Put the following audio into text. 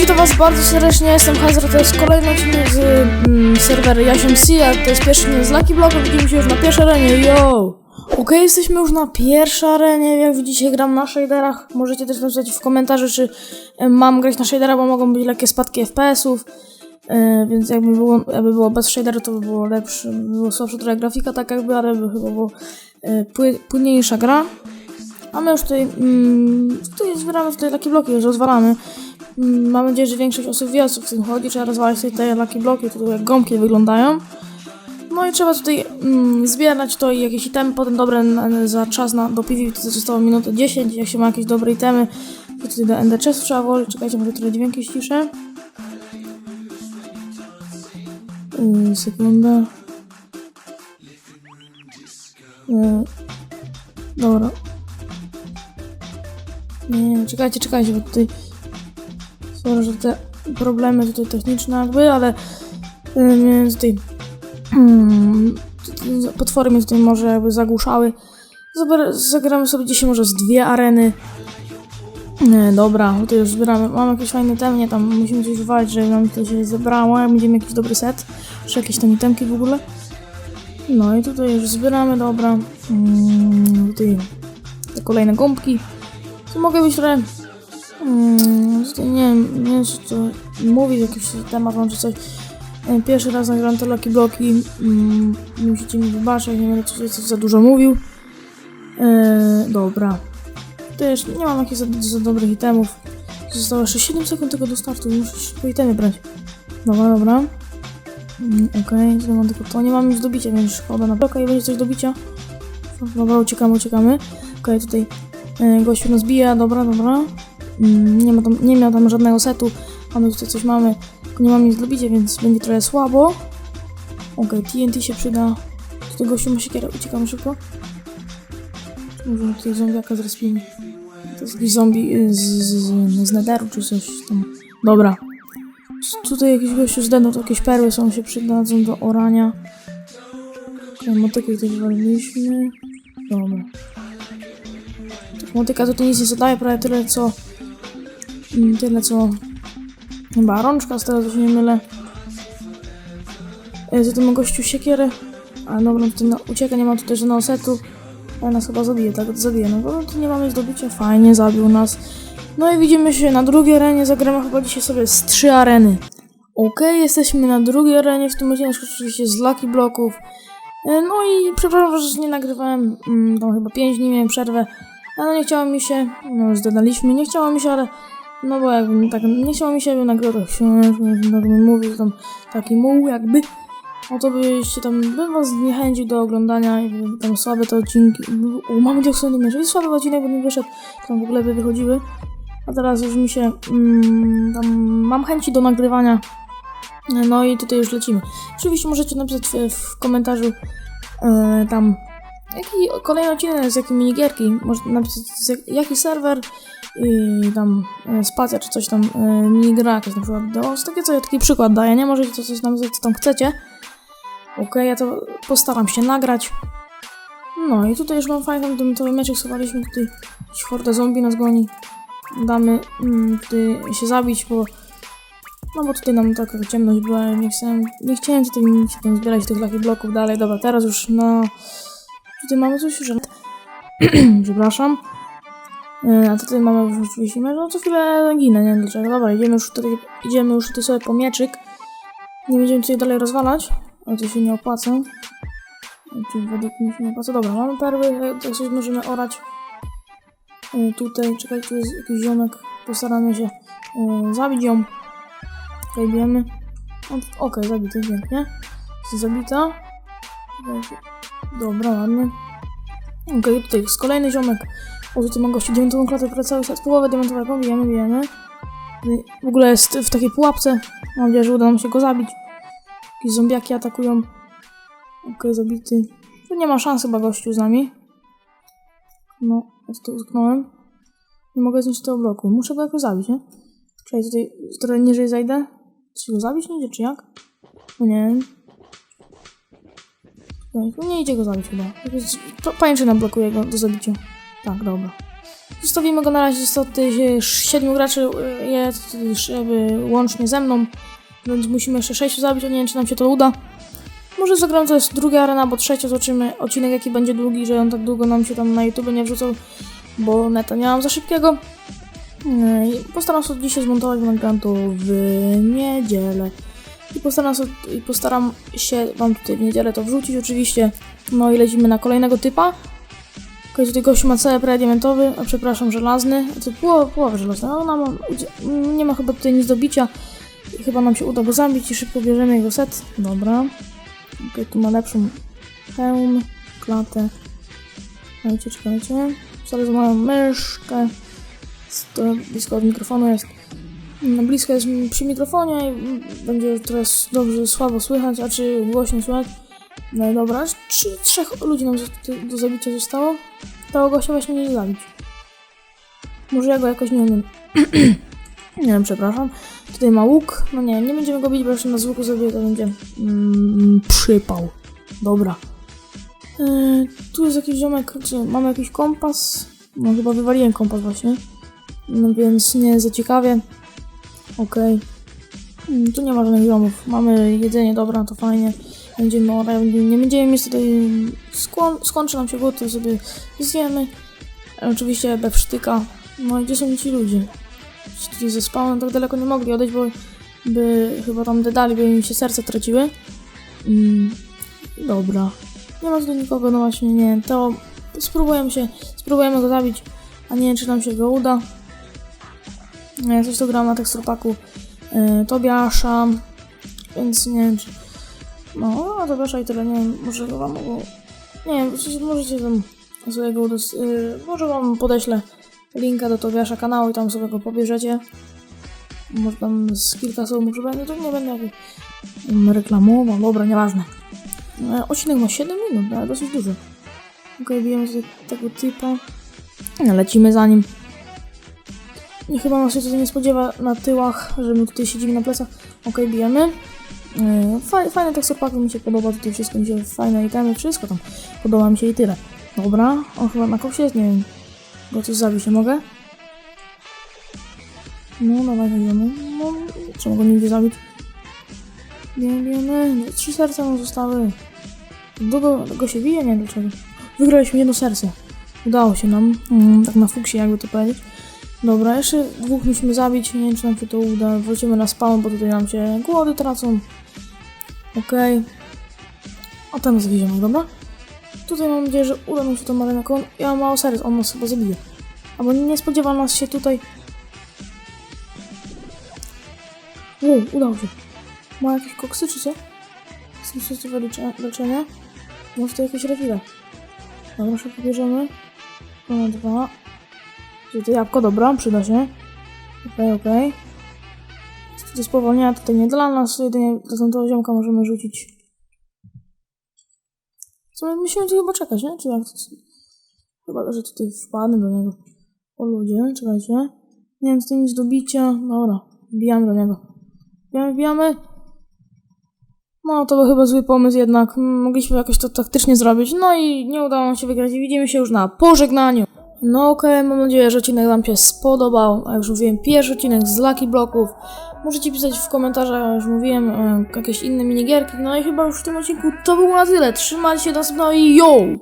witam was bardzo serdecznie, jestem Hazard, to jest kolejny odcinek z mm, serwera Yasium Sea, to jest pierwszy z Lucky Blocku, widzimy się już na pierwszej arenie, yo! Okej, jesteśmy już na pierwszej arenie, jak widzicie gram na shaderach, możecie też napisać w komentarzu, czy e, mam grać na shaderach, bo mogą być lekkie spadki FPS-ów, e, więc jakby było, jakby było bez shadera, to by było lepsze, by było słabsza trochę grafika, tak jakby, ale by chyba było e, pły, płynniejsza gra. A my już tutaj, mm, tutaj zbieramy tutaj takie bloki, już rozwalamy. Mam nadzieję, że większość osób wie o co w tym chodzi. Trzeba rozwalać tutaj te laki bloki, tutaj jak gąbki wyglądają. No i trzeba tutaj mm, zbierać to i jakieś itemy, potem dobre za czas na, do PvP to zostało minutę 10. Jak się ma jakieś dobre itemy, to tutaj do Ender Chest trzeba włożyć. Czekajcie, może trochę dźwięki ściszę. Yy, sekunda. Yy, dobra. Nie, czekajcie, czekajcie, bo tutaj są, że te problemy tutaj techniczne jakby, ale y, mnie tutaj mm, potwory mnie tutaj może jakby zagłuszały. Zagramy sobie dzisiaj może z dwie areny. Nie, dobra, tutaj już zbieramy. Mam jakieś fajne temy, nie tam musimy coś wywalić, żeby nam to się zebrało, będziemy jakiś dobry set, czy jakieś tam itemki w ogóle. No i tutaj już zbieramy, dobra. Mm, tutaj te kolejne gąbki. To mogę być trochę. Mm, tutaj nie wiem, nie wiem, czy to mówić jakiś temat mam czy coś. Pierwszy raz nagram te Lucky Bloki. Mm, musicie mi wybaczyć, nie będę coś, coś za dużo mówił. E, dobra. Też nie mam jakichś za, za dobrych itemów. Zostało jeszcze 7 sekund tylko do startu, muszę po itemy brać. Dobra, dobra. Mm, Okej, okay, mam tylko to. Nie mam nic do bicia, więc szkoda na bloka i będzie coś do bicia. Dobra, uciekamy, uciekamy. Okej, tutaj E, Gościu nas bije, dobra, dobra. Mm, Nie, ma tam, nie miał tam żadnego setu, a my tutaj coś mamy. Nie mam nic do bicia, więc będzie trochę słabo. Okej, TNT się przyda. Tutaj gościu ma siekierę, uciekamy szybko. Może tutaj zombiaka zrespimy. To jest jakiś zombie y, z, z, z, netheru czy coś tam. Dobra. Tutaj jakiś gościu z denu, to jakieś perły są się przydadzą do orania. Okay, motykę tutaj wywaliliśmy. Dobra. Motyka tutaj nic nie zadaje, prawie tyle co... Tyle co... Chyba rączka, z tego co się nie mylę. E, Tutaj mam gościu siekierę. A dobra, tutaj na, ucieka, nie ma tutaj żadnego setu. Ale nas chyba zabije, tak? Zabije. No bo tu nie mamy zdobycia. Fajnie, zabił nas. No i widzimy się na drugiej arenie. Zagramy chyba dzisiaj sobie z trzy areny. Okej, jesteśmy na drugiej arenie. W tym odcinku oczywiście z Lucky Bloków. E, No i przepraszam, że nie nagrywałem. Mm, tam chyba 5 dni miałem przerwę. Ale nie chciało mi się, no zdadaliśmy, nie chciało mi się, ale no bo jakby tak, nie chciało mi się, nagrodę książek, tak mi mówił, tam taki muł jakby, no to byście tam, bym was zniechęcił do oglądania i by tam słabe te odcinki, o mamy dioksyny meczu, i słaby odcinek by nie wyszedł, tam w ogóle by wychodziły, a teraz już mi się, mm, tam mam chęci do nagrywania, no i tutaj już lecimy. Oczywiście możecie napisać w, w komentarzu e, tam Jaki kolejny odcinek z jakiej minigierki? Można napisać jaki serwer i tam e, spacja czy coś tam, e, minigra jakaś na przykład. No, z takie co ja taki przykład daję, nie? Możecie to coś napisać, co tam chcecie. Okej, ja to postaram się nagrać. No i tutaj już mam fajną dymitowy meczek schowaliśmy, tutaj horda zombie nas goni. Damy mm, tutaj się zabić, bo no bo tutaj nam taka ciemność była, nie chciałem, nie chciałem tutaj tam zbierać tych lucky bloków dalej. Dobra, teraz już no... Tutaj mamy coś, że... Przepraszam. E, A tutaj mamy już oczywiście, no co chwilę ginę, nie wiem dlaczego. Dobra, idziemy już tutaj, idziemy już tutaj sobie po mieczyk. Nie będziemy tutaj dalej rozwalać, ale to się nie opłaca. Czy według mnie się nie opłaca. Dobra, mamy perły, e, to coś możemy orać. E, Tutaj, czekaj, tu jest jakiś ziomek. Postaramy się e, zabić ją. Okej, bijemy. Okej, okay, zabity, pięknie. Zabita. Dobra, ładnie. Okej, okay, tutaj jest kolejny ziomek. O, tutaj mam gości diamentową klatę, która cały czas połowę diamentowego, bijemy, bijemy. W ogóle jest w takiej pułapce. Mam nadzieję, że uda nam się go zabić. Jakieś zombiaki atakują. Okej, okay, zabity. Tu nie ma szans chyba gościu z nami. No, ja tu utknąłem. Nie mogę zniszczyć tego bloku. Muszę go jakoś zabić, nie? Czekaj, tutaj trochę niżej zajdę. Czy go zabić nie idzie, czy jak? No nie wiem. Nie idzie go zabić chyba. Pajęczyna blokuje go do zabicia. Tak, dobra. Zostawimy go na razie z tych 7 graczy y, jest jakby łącznie ze mną, więc musimy jeszcze 6 zabić, a nie wiem czy nam się to uda. Może zagram to jest druga arena, bo trzecia zobaczymy odcinek jaki będzie długi, że on tak długo nam się tam na YouTube nie wrzucał, bo neta nie mam za szybkiego. Postaram się dzisiaj zmontować, bo w niedzielę. I postaram, I postaram się wam tutaj w niedzielę to wrzucić oczywiście. No i lecimy na kolejnego typa. Okej, tutaj gościu ma cały prediamentowy, a przepraszam, żelazny. Znaczy połowę, połowę żelazny, ale ona ma, nie ma chyba tutaj nic do bicia. I chyba nam się uda go zabić i szybko bierzemy jego set. Dobra. Okej, tu ma lepszą hełm, klatę. Czekajcie, czekajcie. Zaraz moją myszkę. To blisko od mikrofonu jest. No, blisko jest przy mikrofonie i będzie teraz dobrze, słabo słychać, a czy głośno słychać. No dobra, trzy, trzech ludzi nam do zabicia zostało. Tego gościa właśnie nie zabić. Może ja go jakoś nie umiem. nie wiem, przepraszam. Tutaj ma łuk. No nie, nie będziemy go bić, bo jeszcze na łuku sobie to będzie mm, przypał. Dobra. Yy, tu jest jakiś ziomek, czy mamy jakiś kompas? No chyba wywaliłem kompas właśnie. No więc nie za ciekawie. Okej. Mm, Tu nie ma żadnych ziomów. Mamy jedzenie, dobra, to fajnie. Będziemy orać, nie będziemy mieć tutaj... Skończy nam się głód, to sobie zjemy. Oczywiście bez sztyka. No i gdzie są ci ludzie? Ci ze spawnem tak daleko nie mogli odejść, bo by chyba tam dedali, by im się serce traciły. Mm, dobra. Nie ma tutaj nikogo, no właśnie, nie. To spróbujemy się, spróbujemy go zabić, a nie wiem, czy nam się go uda. No, coś to gram na teksturpaku y, Tobiasza, więc nie wiem, czy... No, a Tobiasza i tyle, nie wiem, może wam mogło... Nie wiem, możecie tam sobie go udos... y, może wam podeślę linka do Tobiasza kanału i tam sobie go pobierzecie. Może tam z kilka słów może będę, to nie będę jakiś mm, reklamował, dobra, nieważne. E, Odcinek ma 7 minut, ale dosyć dużo. Okej, bijemy sobie tego typa. No, lecimy za nim. I chyba nas się tutaj nie spodziewa na tyłach, że my tutaj siedzimy na plecach. Okej, bijemy. Yy, faj, fajne teksturpaki mi się podoba, tutaj wszystko mi się, fajne itemy, wszystko tam podoba mi się i tyle. Dobra, on chyba na kopsie jest, nie wiem. Go coś zabić nie mogę. No, dawaj, bijemy. No, czemu go nie idzie zabić? Bijemy. No, trzy serca nam zostały. Długo go się bije? Nie wiem dlaczego. Wygraliśmy jedno serce. Udało się nam, mm, tak na fuksie jakby to powiedzieć. Dobra, jeszcze dwóch musimy zabić, nie wiem czy nam się to uda. Wrócimy na spawn, bo tutaj nam się głody tracą. Okej. A tam jest ziomek, dobra? Tutaj mam nadzieję, że uda nam się to arenę. On, ja mam mało serc, on nas chyba zabije. Albo nie spodziewa nas się tutaj. Wow, udało się. Ma jakieś koksy czy co? Są lecze leczenia? Może to jakieś refile. Dobra, szybko bierzemy. Mamy dwa. Gdzie to jabłko? Dobra, przyda się. Okej, okej. To spowolnienia tutaj nie dla nas, jedynie do tamtego ziomka możemy rzucić. Co my musimy tu chyba czekać, nie? Czy jak. Chyba, że tutaj wpadnę do niego. O ludzie, czekajcie. Nie wiem, tutaj nic do bicia. Dobra, bijamy do niego. Bijamy, bijamy. No, to był chyba zły pomysł jednak. Mogliśmy jakoś to taktycznie zrobić. No i nie udało nam się wygrać widzimy się już na pożegnaniu. No okej, mam nadzieję, że odcinek Wam się spodobał. A już mówiłem, pierwszy odcinek z Lucky Bloków. Możecie pisać w komentarzach, jak już mówiłem, e, jakieś inne minigierki. No i chyba już w tym odcinku to było na tyle. Trzymajcie się, do następnego i yo!